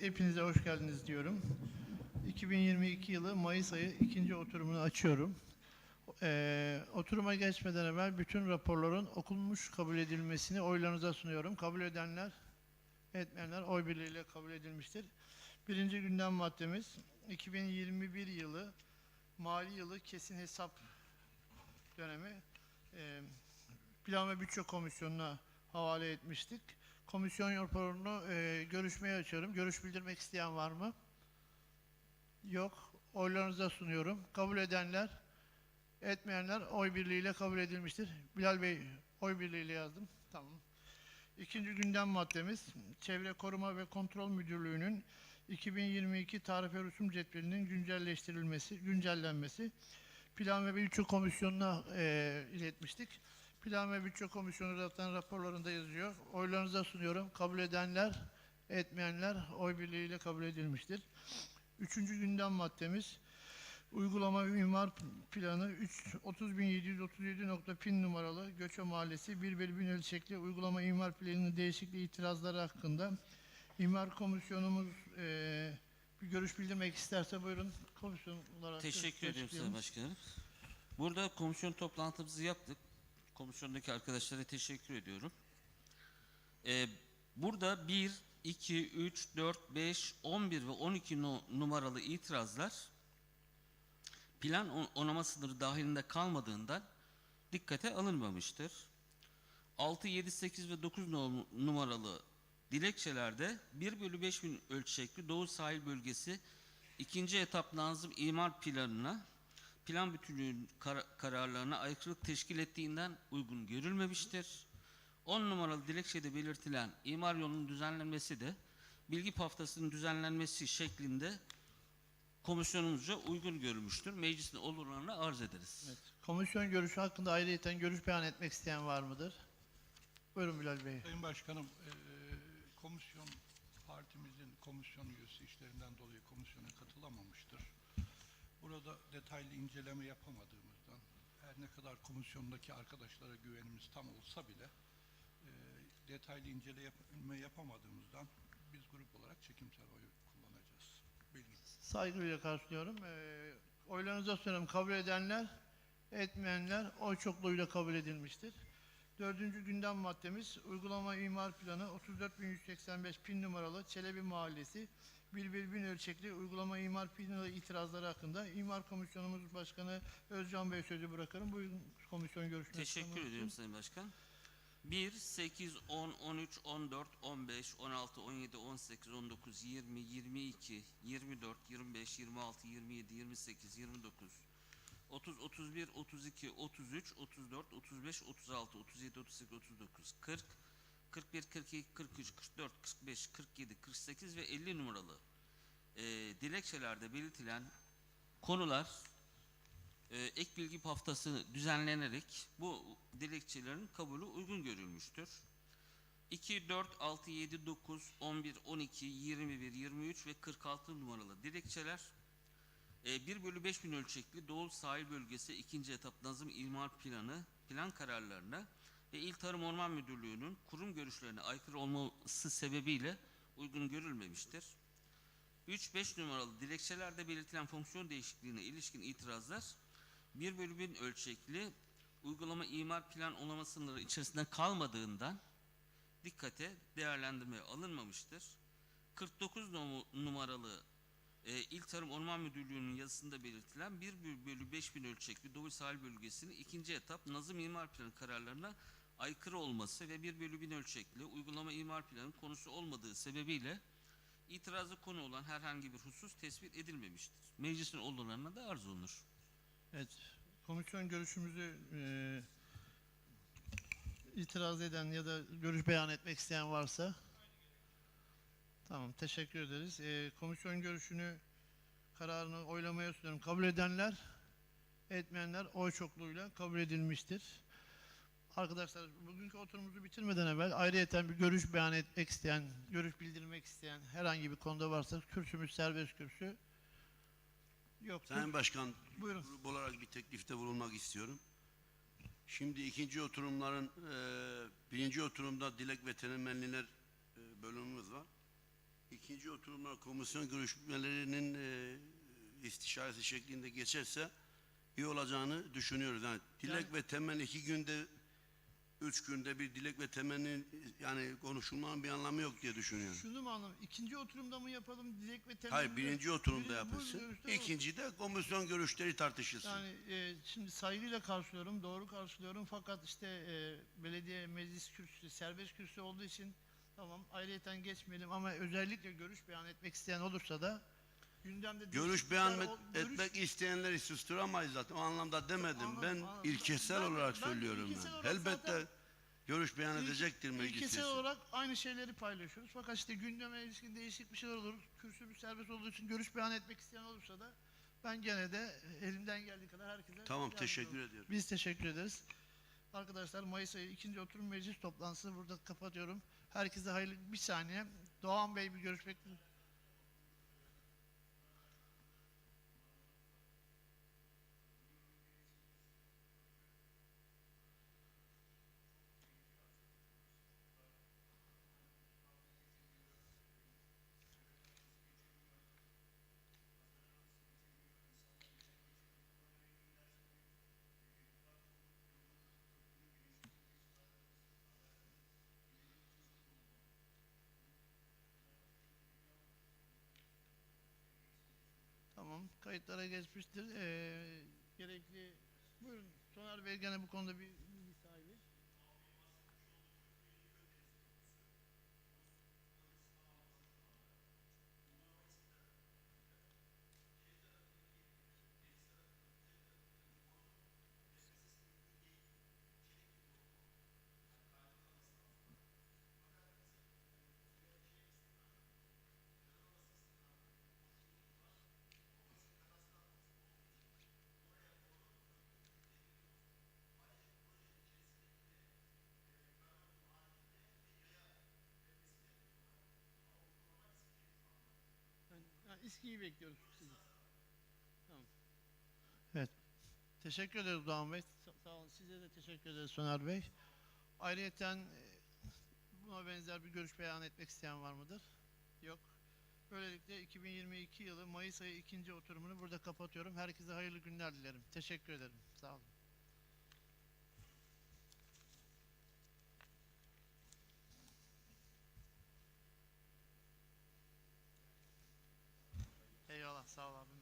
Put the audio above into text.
Hepinize hoş geldiniz diyorum. 2022 yılı Mayıs ayı ikinci oturumunu açıyorum. Ee, oturuma geçmeden evvel bütün raporların okunmuş kabul edilmesini oylarınıza sunuyorum. Kabul edenler, etmeyenler oy birliğiyle kabul edilmiştir. Birinci gündem maddemiz 2021 yılı mali yılı kesin hesap dönemi e, Plan ve Bütçe Komisyonu'na havale etmiştik. Komisyon raporunu e, görüşmeye açıyorum. Görüş bildirmek isteyen var mı? Yok. Oylarınıza sunuyorum. Kabul edenler, etmeyenler oy birliğiyle kabul edilmiştir. Bilal Bey oy birliğiyle yazdım. Tamam. İkinci gündem maddemiz Çevre Koruma ve Kontrol Müdürlüğü'nün 2022 tarif ve rüsum cetvelinin güncelleştirilmesi, güncellenmesi Plan ve Bütçe Komisyonu'na e, iletmiştik. Plan ve Bütçe Komisyonu zaten raporlarında yazıyor. Oylarınıza sunuyorum. Kabul edenler, etmeyenler oy birliğiyle kabul edilmiştir. Üçüncü gündem maddemiz uygulama imar planı 3 30737 pin numaralı Göçe Mahallesi 1 bölü 1000 ölçekli uygulama imar planının değişikliği itirazları hakkında imar komisyonumuz eee, bir görüş bildirmek isterse buyurun komisyon olarak Teşekkür ediyorum Sayın. Başkanım. Burada komisyon toplantımızı yaptık. Komisyondaki arkadaşlara teşekkür ediyorum. Ee, burada 1, 2, 3, 4, 5, 11 ve 12 no- numaralı itirazlar plan on- onama sınırı dahilinde kalmadığından dikkate alınmamıştır. 6, 7, 8 ve 9 no- numaralı dilekçelerde 1 bölü 5 bin ölçekli Doğu Sahil Bölgesi ikinci etap Nazım imar planına plan bütünlüğün kar- kararlarına aykırılık teşkil ettiğinden uygun görülmemiştir. 10 numaralı dilekçede belirtilen imar yolunun düzenlenmesi de bilgi haftasının düzenlenmesi şeklinde komisyonumuzca uygun görülmüştür. Meclisin olurlarına arz ederiz. Evet. Komisyon görüşü hakkında ayrıyeten görüş beyan etmek isteyen var mıdır? Buyurun Bilal Bey. Sayın Başkanım, eee, komisyon partimizin komisyon üyesi işlerinden dolayı komisyona katılamamıştır. Burada detaylı inceleme yapamadığımızdan, her ne kadar komisyondaki arkadaşlara güvenimiz tam olsa bile eee, detaylı inceleme yapamadığımızdan biz grup olarak çekimsel oy kullanacağız. Saygıyla karşılıyorum. Ee, oylarınıza sunuyorum. Kabul edenler, etmeyenler oy çokluğuyla kabul edilmiştir. Dördüncü gündem maddemiz uygulama imar planı 34185 pin numaralı Çelebi Mahallesi 1 ölçekli uygulama imar planı itirazları hakkında İmar Komisyonumuz Başkanı Özcan Bey sözü bırakırım. Buyurun komisyon görüşmek Teşekkür ediyorum Sayın Başkan. 1, 8, 10, 13, 14, 15, 16, 17, 18, 19, 20, 22, 24, 25, 26, 27, 28, 29, 30, 31, 32, 33, 34, 35, 36, 37, 38, 39, 40, 41, 42, 43, 44, 45, 47, 48 ve 50 numaralı e, dilekçelerde belirtilen konular e, ek bilgi haftası düzenlenerek bu dilekçelerin kabulü uygun görülmüştür. 2, 4, 6, 7, 9, 11, 12, 21, 23 ve 46 numaralı dilekçeler 1 bölü 5 bin ölçekli Doğu Sahil Bölgesi 2. etap Nazım İmar Planı plan kararlarına ve İl Tarım Orman Müdürlüğü'nün kurum görüşlerine aykırı olması sebebiyle uygun görülmemiştir. 3-5 numaralı dilekçelerde belirtilen fonksiyon değişikliğine ilişkin itirazlar 1 bölü 1000 ölçekli uygulama imar plan onama sınırı içerisinde kalmadığından dikkate değerlendirmeye alınmamıştır. 49 num- numaralı e, İl Tarım Orman Müdürlüğü'nün yazısında belirtilen 1 bölü 5000 ölçekli Doğu Sahil Bölgesi'nin ikinci etap Nazım İmar Planı kararlarına aykırı olması ve 1 bölü 1000 ölçekli uygulama imar planı konusu olmadığı sebebiyle itirazı konu olan herhangi bir husus tespit edilmemiştir. Meclisin olurlarına da arz olunur. Evet, komisyon görüşümüzü e, itiraz eden ya da görüş beyan etmek isteyen varsa tamam teşekkür ederiz. E, komisyon görüşünü kararını oylamaya sunuyorum. Kabul edenler, etmeyenler oy çokluğuyla kabul edilmiştir. Arkadaşlar bugünkü oturumumuzu bitirmeden evvel ayrıyeten bir görüş beyan etmek isteyen, görüş bildirmek isteyen herhangi bir konuda varsa kürsümüz serbest kürsü. Yok. Sayın Başkan, Buyurun. grup olarak bir teklifte bulunmak istiyorum. Şimdi ikinci oturumların, e, birinci oturumda dilek ve temenniler e, bölümümüz var. İkinci oturumlar komisyon görüşmelerinin e, istişaresi şeklinde geçerse iyi olacağını düşünüyoruz. Yani dilek Yani- ve temenni iki günde, üç günde bir dilek ve temenni yani konuşulmanın bir anlamı yok diye düşünüyorum. Şunu mu anladım? İkinci oturumda mı yapalım dilek ve temenni? Hayır birinci oturumda Birinci- bu yapılsın. görüşte İkinci de komisyon görüşleri tartışılsın. Yani e, şimdi saygıyla karşılıyorum, doğru karşılıyorum fakat işte e, belediye meclis kürsüsü, serbest kürsü olduğu için tamam ayrıyeten geçmeyelim ama özellikle görüş beyan etmek isteyen olursa da gündemde Görüş beyan et- görüş- etmek isteyenleri susturamayız zaten. O anlamda demedim. Anladım, ben anladım. ilkesel Ben- olarak ben söylüyorum ilkesel ben. olarak Elbette görüş beyan İlk- edecektir meclis İlkesel olarak aynı şeyleri paylaşıyoruz. Fakat işte gündeme ilişkin değişik bir şeyler olur. Kürsümüz serbest olduğu için görüş beyan etmek isteyen olursa da ben gene de elimden geldiği kadar herkese Tamam teşekkür olurum. ediyorum. Biz teşekkür ederiz. Arkadaşlar Mayıs ayı ikinci oturum meclis toplantısını burada kapatıyorum. Herkese hayırlı bir saniye. Doğan Bey bir görüşmek Tamam. Kayıtlara geçmiştir. Ee, gerekli buyurun Soner Bey gene bu konuda bir bilgi sahibi. Yani, ha, İSKİ'yi bekliyoruz sizi. Tamam. Evet. Teşekkür ederiz Doğan Bey. Sa- sağ olun. Size de teşekkür ederiz Soner Bey. Ayrıyeten e, buna benzer bir görüş beyan etmek isteyen var mıdır? Yok. Böylelikle 2022 yılı Mayıs ayı ikinci oturumunu burada kapatıyorum. Herkese hayırlı günler dilerim. Teşekkür ederim. Sağ olun. Eyvallah. Sağ ol abim benim.